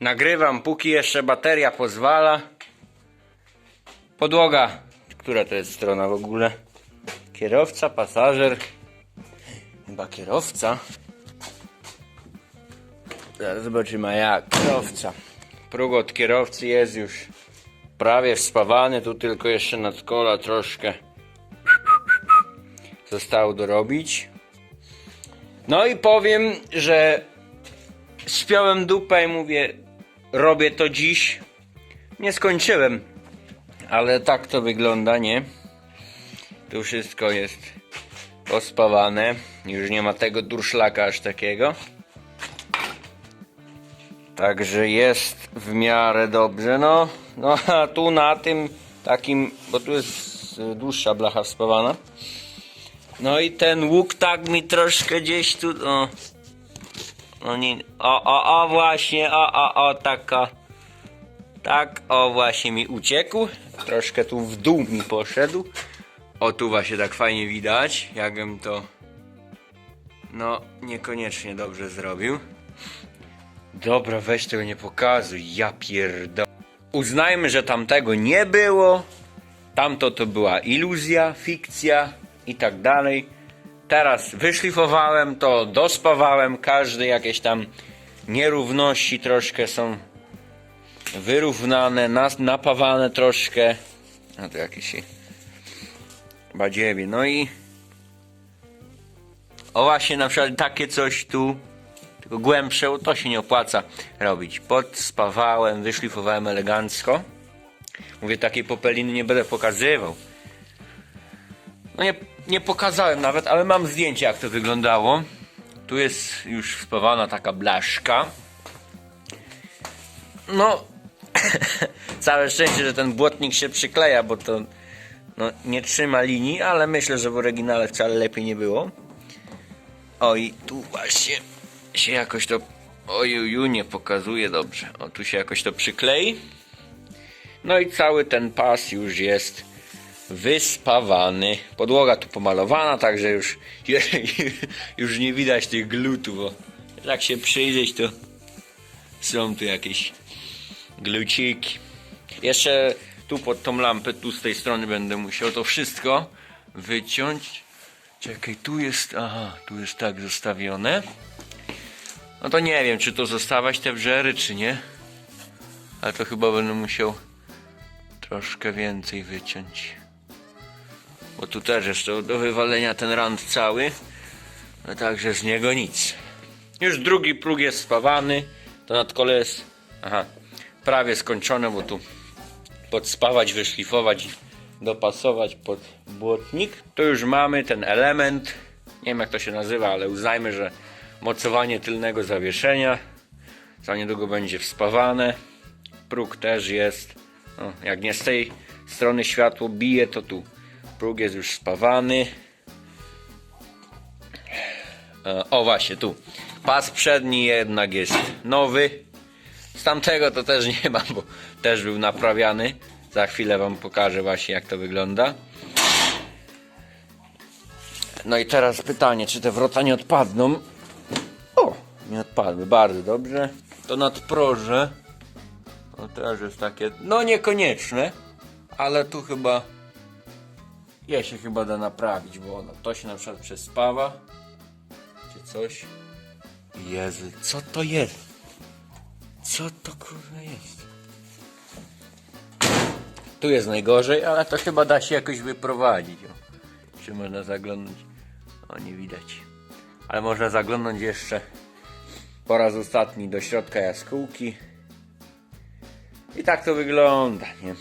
Nagrywam, póki jeszcze bateria pozwala. Podłoga. Która to jest strona w ogóle? Kierowca, pasażer. Chyba kierowca. Zaraz zobaczymy, jak. Kierowca. Próg od kierowcy jest już prawie wspawany. Tu tylko jeszcze nad kola troszkę zostało dorobić. No i powiem, że spiąłem dupę i mówię, robię to dziś. Nie skończyłem, ale tak to wygląda, nie? Tu wszystko jest pospawane. Już nie ma tego durszlaka aż takiego. Także jest w miarę dobrze, no. No a tu na tym takim, bo tu jest y, dłuższa blacha wspawana. No i ten łuk tak mi troszkę gdzieś tu. No nie, o, o, o właśnie, o, o, o, taka. Tak, o właśnie mi uciekł. Troszkę tu w dół mi poszedł. O tu właśnie tak fajnie widać, jakbym to no niekoniecznie dobrze zrobił. Dobra, weź tego nie pokazuj, ja pierdolę. Uznajmy, że tamtego nie było. Tamto to była iluzja, fikcja i tak dalej. Teraz wyszlifowałem to, dospawałem, każde jakieś tam nierówności troszkę są wyrównane, napawane troszkę. A to jakieś badziewie. No i o właśnie na przykład takie coś tu, tylko głębsze, to się nie opłaca robić. Podspawałem, wyszlifowałem elegancko. Mówię, takiej popeliny nie będę pokazywał. No nie, nie pokazałem nawet, ale mam zdjęcie jak to wyglądało. Tu jest już spawana taka blaszka. No, całe szczęście, że ten błotnik się przykleja, bo to no, nie trzyma linii, ale myślę, że w oryginale wcale lepiej nie było. Oj, tu właśnie się jakoś to... Ojuju, nie pokazuje dobrze. O, tu się jakoś to przyklei. No i cały ten pas już jest wyspawany. Podłoga tu pomalowana, także już, już nie widać tych glutów. Bo jak się przyjrzeć, to są tu jakieś gluciki. Jeszcze tu pod tą lampę, tu z tej strony będę musiał to wszystko wyciąć. Czekaj, tu jest, aha, tu jest tak zostawione. No to nie wiem, czy to zostawiać te wrzery, czy nie. Ale to chyba będę musiał troszkę więcej wyciąć. Bo tu też jest to do wywalenia ten rand cały. A także z niego nic. Już drugi próg jest spawany. To nadkole jest aha, prawie skończone, bo tu podspawać, wyszlifować, dopasować pod błotnik. Tu już mamy ten element. Nie wiem jak to się nazywa, ale uznajmy, że mocowanie tylnego zawieszenia. Za niedługo będzie wspawane. Próg też jest. No, jak nie z tej strony światło bije, to tu. Próg jest już spawany. E, O właśnie tu. Pas przedni jednak jest nowy. Z tamtego to też nie mam, bo też był naprawiany. Za chwilę wam pokażę właśnie jak to wygląda. No i teraz pytanie, czy te wrota nie odpadną? O, nie odpadły, bardzo dobrze. To nadproże. To też jest takie, no niekonieczne, ale tu chyba je się chyba da naprawić, bo ono, to się na przykład przespawa, czy coś. Jezu, co to jest? Co to kurwa jest? Tu jest najgorzej, ale to chyba da się jakoś wyprowadzić. O. Czy można zaglądnąć? O, nie widać. Ale można zaglądnąć jeszcze po raz ostatni do środka jaskółki. I tak to wygląda, nie?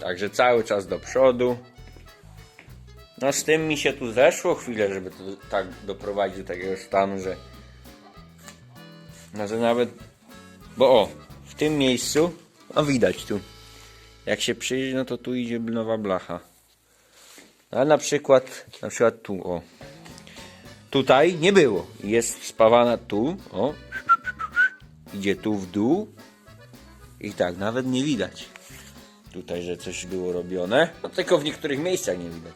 Także cały czas do przodu. No z tym mi się tu zeszło chwilę, żeby to tak doprowadzić do takiego stanu, że no że nawet bo o, w tym miejscu no widać tu jak się przyjrzy, no to tu idzie nowa blacha. A na przykład, na przykład tu, o. Tutaj nie było. Jest spawana tu, o. Idzie tu w dół. I tak, nawet nie widać. Tutaj, że coś było robione. No tylko w niektórych miejscach nie widać.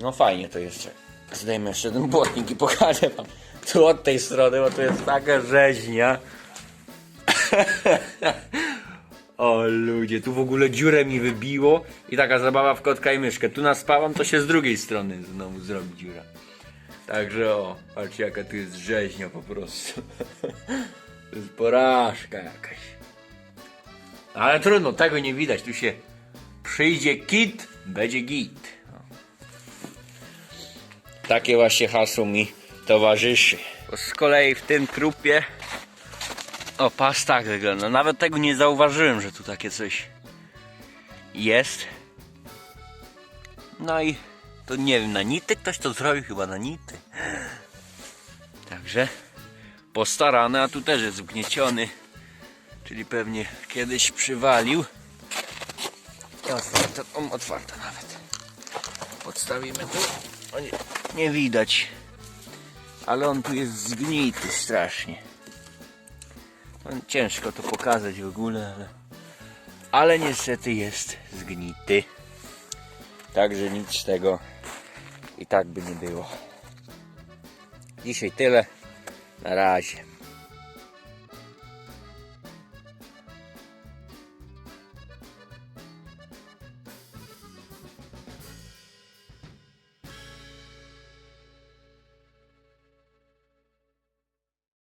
No fajnie to jeszcze. Zdejmę jeszcze ten błotnik i pokażę wam tu od tej strony, bo to jest taka rzeźnia. O ludzie, tu w ogóle dziurę mi wybiło i taka zabawa w kotka i myszkę. Tu naspałam, to się z drugiej strony znowu zrobi dziura. Także o, patrzcie jaka tu jest rzeźnia po prostu. To jest porażka jakaś. Ale trudno, tego nie widać. Tu się przyjdzie kit, będzie git. Takie właśnie hasło mi towarzyszy. Z kolei w tym trupie o, pas tak wygląda. Nawet tego nie zauważyłem, że tu takie coś jest. No i to nie wiem, na nity ktoś to zrobił chyba na nity. Także postarany, a tu też jest ugnieciony. Czyli pewnie kiedyś przywalił. Otwarta, o, otwarta nawet. Podstawimy tu. O, nie, nie widać. Ale on tu jest zgnity strasznie. No, Ciężko to pokazać w ogóle, ale, ale niestety jest zgnity. Także nic z tego i tak by nie było. Dzisiaj tyle. Na razie.